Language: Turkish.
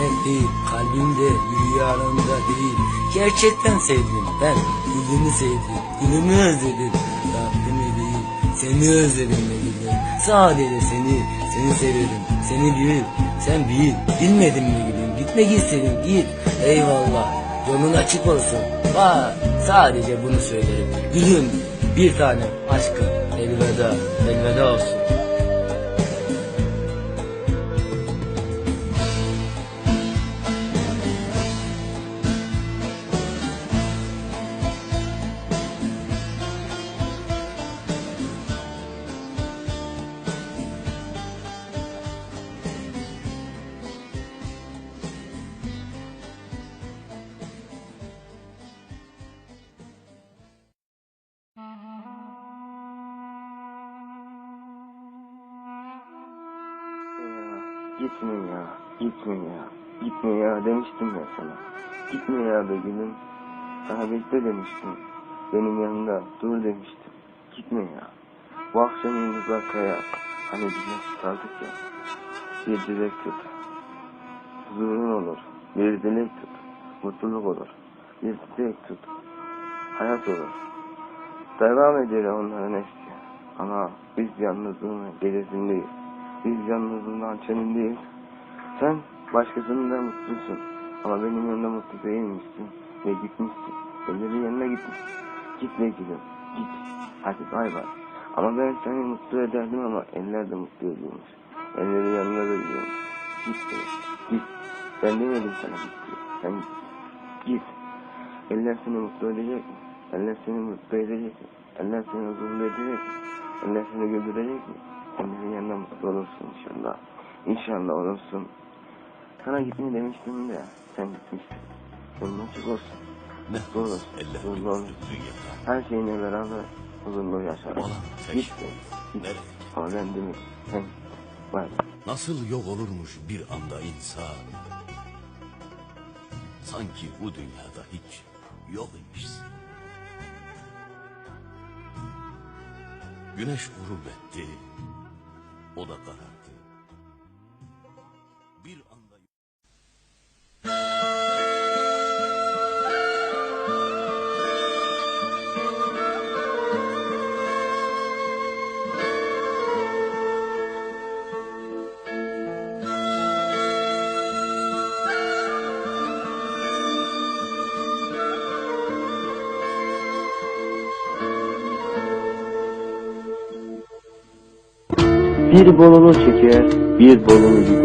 demek değil, kalbimde, rüyalarımda değil. Gerçekten sevdim ben, gülümü sevdim, gülümü özledim. Rabbimi değil, seni özledim gülüm. Sadece seni, seni severim, seni bil, sen bil. Bilmedim mi gülüm, gitmek istedim, git. Eyvallah, yolun açık olsun. Bak, sadece bunu söylerim. Gülüm, bir tane aşkım, elveda, elveda olsun. Gitme ya, gitme ya, gitme ya demiştim ben sana. Gitme ya be gülüm, sana demiştim. Benim yanında dur demiştim. Gitme ya. Bu akşam uzakaya, hani güneş kaldık ya. Bir dilek tut. Huzurun olur. Bir dilek tut. Mutluluk olur. Bir dilek tut. Hayat olur. Devam eder onların eski. Ama biz yalnızlığın gerisindeyiz. Biz yalnızlığından çelindeyiz. Sen başkasının mutlusun. Ama benim yanımda mutlu değilmişsin. Ve gitmişsin. Ellerin yanına gitmişsin. Gitme gülüm. Git. Hadi bay bay. Ama ben seni mutlu ederdim ama eller de mutlu ediyormuş. Elleri yanına da gidiyormuş. Git be. Git. Ben demedim sana git diye. Sen git. Git. Eller seni mutlu edecek mi? Eller seni mutlu edecek mi? Eller seni huzurlu edecek mi? Eller seni güldürecek mi? Ellerin yanında mutlu olursun inşallah. İnşallah olursun. Sana gitmeyi demiştim de sen gitmişsin. Yolun açık olsun. Ne Mutlu olursun. Huzurlu olursun. Her şeyine beraber huzurlu tek Git şey. be. Git. Demek. Sen. Bay. Nasıl yok olurmuş bir anda insan. Sanki bu dünyada hiç yok imişsin. Güneş gurur etti. O da karardı. Bir bolunu çeker, bir bolunu gider.